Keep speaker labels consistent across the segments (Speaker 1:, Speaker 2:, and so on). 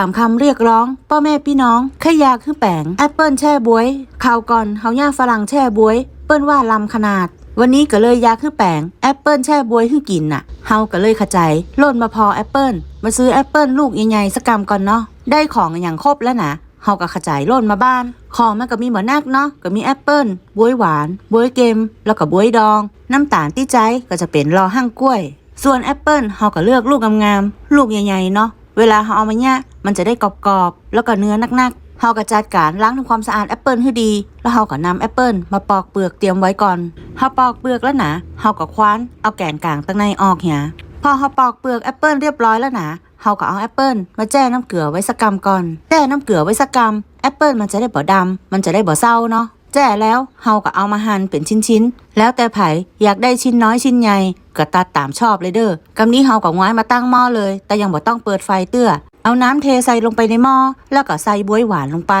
Speaker 1: ามคำเรียกร้องพ่อแม่พี่น้องแค่อยากคือแปงแอปเปิลแช่บวยข่าวก่อนเฮาย่าฝรั่งแช่บวย เปิ้นว่าลำขนาด วันนี้ก็เลยยากคือแปงแอปเปิลแช่บวยคือกินน่ะเฮาก็เลยขจายล่นมาพอแอปเปิลมาซื้อแอปเปิลลูกใหญ่ๆสักกำก่อนเนาะได้ของอย่างครบแล้วนะเฮาก็ขจายล่นมาบ้าน ของมันก็มีเหมือนนักเนาะก็มีแอปเปิลบวยหวานบวยเกม แล้วก็บวยดอง น้ำตาลที่ใจก็จะเป็นรอหั่งกล้วย ส่วนแอปเปิลเฮาก็เลือกลูกงามๆลูกใหญ่ๆเนาะ เวลาเฮาเอามาเนี่ยมันจะได้กรอบๆ แล้วก็เนื้อนักๆเฮาก็จัดการล้างทำความสะอาดแอปเปิลให้ดี แล้วเฮาก็นำแอปเปิลมาปอกเปลือกเตรียมไว้ก่อนเฮาปอกเปลือกแล้วนะเฮาก็คว้านเอาแกนกลางตั้งในออกเหียพอเฮาปอกเปลือกแอปเปิลเรียบร้อยแล้วนะเฮาก็เอาแอปเปิลมาแจ้น้ำเกลือไว้สักกำก่อนแจ้น้ำเกลือไว้สักกำแอปเปิลมันจะได้บ่ดำมันจะได้บ่เศร้าเนาะ แจ้แล้วเฮาก็เอามาหั่นเป็นชิ้นๆ แล้วแต่ไผอยากได้ชิ้นน้อยชิ้นใหญ่ก็ตัดตามชอบเลยเด้อกำนี้เฮาก็ง้อยมาตั้งหม้อเลย แต่ยังบ่ต้องเปิดไฟเตื้อ เอาน้ำเทใส่ลงไปในหม้อแล้วก็ใส่บวยหวานลงไป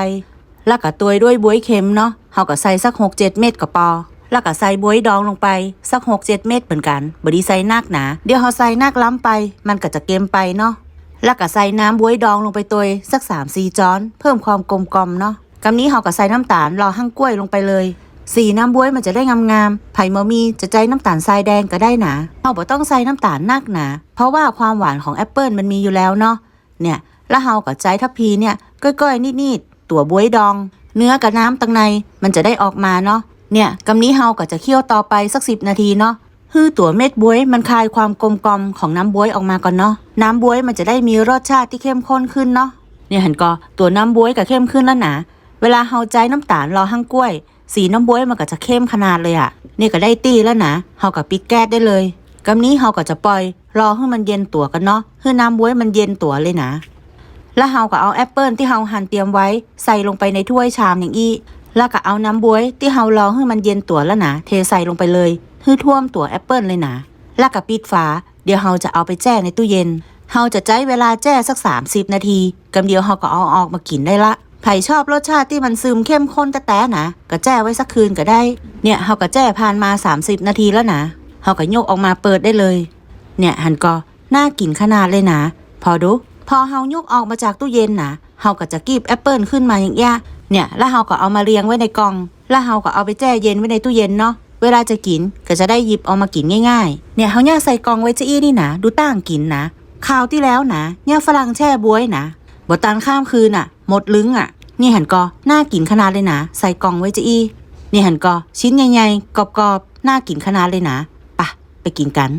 Speaker 1: แล้วก็ตวยด้วยบวยเค็มเนาะเฮาก็ใส่สัก 6-7 เม็ดก็พอแล้วก็ใส่บวยดองลงไปสัก 6-7 เม็ดเหมือนกันบ่ดีใส่นักหนาเดี๋ยวเฮาใส่นักล้ำไป มันก็จะเค็มไปเนาะแล้วก็ใส่น้ำบวยดองลงไปตัวสัก3ามสี่ช้อน เพิ่มความกลมกลอมเนาะ กำนี้เราก็ใส่น้ำตาลรอหั่งกล้วยลงไปเลย สีน้ำบวยมันจะได้งามๆ ไผ่มะมีจะใจน้ำตาลทรายแดงก็ได้หนาเราบ่ต้องใส่น้ำตาลนักหนา เพราะว่าความหวานของแอปเปิลมันมีอยู่แล้วเนาะ เนี่ยแล้วเฮากับใจทัพพีเนี่ยก้อยๆนิดๆตัวบวยดอง เนื้อกับน้ำตังในมันจะได้ออกมาเนาะ เนี่ยกำนี้เฮาก็จะเคี่ยวต่อไปสักสิบนาทีเนาะฮือตัวเม็ดบวยมันคลายความกลมกลมของน้ำบวยออกมาก่อนเนาะ น้ำบวยมันจะได้มีรสชาติที่เข้มข้นขึ้นเนาะ เนี่ยเห็นก็ตัวน้ำบวยก็เข้มขึ้นแล้วนะ เวลาเฮาใจน้ำตาลรอหั่งกล้วย สีน้ำบวยมันก็จะเข้มขนาดเลยอะ่ะ นี่ก็ได้ตีแล้วนะเฮากับปิดแก๊สได้เลยกำนี้เฮาก็จะปล่อย รอให้มันเย็นตัวกันเนาะให้น้ำบวยมันเย็นตัวเลยนะ แล้วเฮาก็เอาแอปเปิลที่เฮาหั่นเตรียมไว้ใส่ลงไปในถ้วยชามอย่างอี้แล้วก็เอาน้ำบวยที่เฮารอให้มันเย็นตัวแล้วนะเทใส่ลงไปเลยให้ท่วมตัวแอปเปิลเลยนะแล้วก็ปิดฝาเดี๋ยวเฮาจะเอาไปแช่ในตู้เย็นเฮาจะใช้เวลาแช่สัก 30 นาทีกำเดียวเฮาก็เอาออกมากินได้ละ ไผ่ชอบรสชาติที่มันซึมเข้มข้นแต่แต่นะก็แช่ไว้สักคืนก็ได้ เนี่ยเฮาก็แช่ผ่านมา 30 นาทีแล้วนะเฮาก็ยกออกมาเปิดได้เลย เนี่ยหันก็น่ากินขนาดเลยนะพอดูพอเฮายกออกมาจากตู้เย็นนะเฮาก็จะกีบแอปเปิลขึ้นมาอย่างเงี้ยเนี่ยแล้วเฮาก็เอามาเรียงไว้ในกล่อง แล้วเฮาก็เอาไปแช่เย็นไว้ในตู้เย็นเนาะเวลาจะกินก็จะได้หยิบเอามากินง่ายๆ เนี่ยเฮาย่าใส่กล่องไว้จะอี้นี่นะดูต่างกินนะคราวที่แล้วนะย่าฝรั่งแช่บวยนะบ่ตานข้ามคืนอะ หมดลึงอะ นี่หันกอน่ากินขนาดเลยนะ ใส่กล่องไว้จะอี นี่หันกอชิ้นใหญ่ๆกรอบๆน่ากินขนาดเลยนะปะไปกินกัน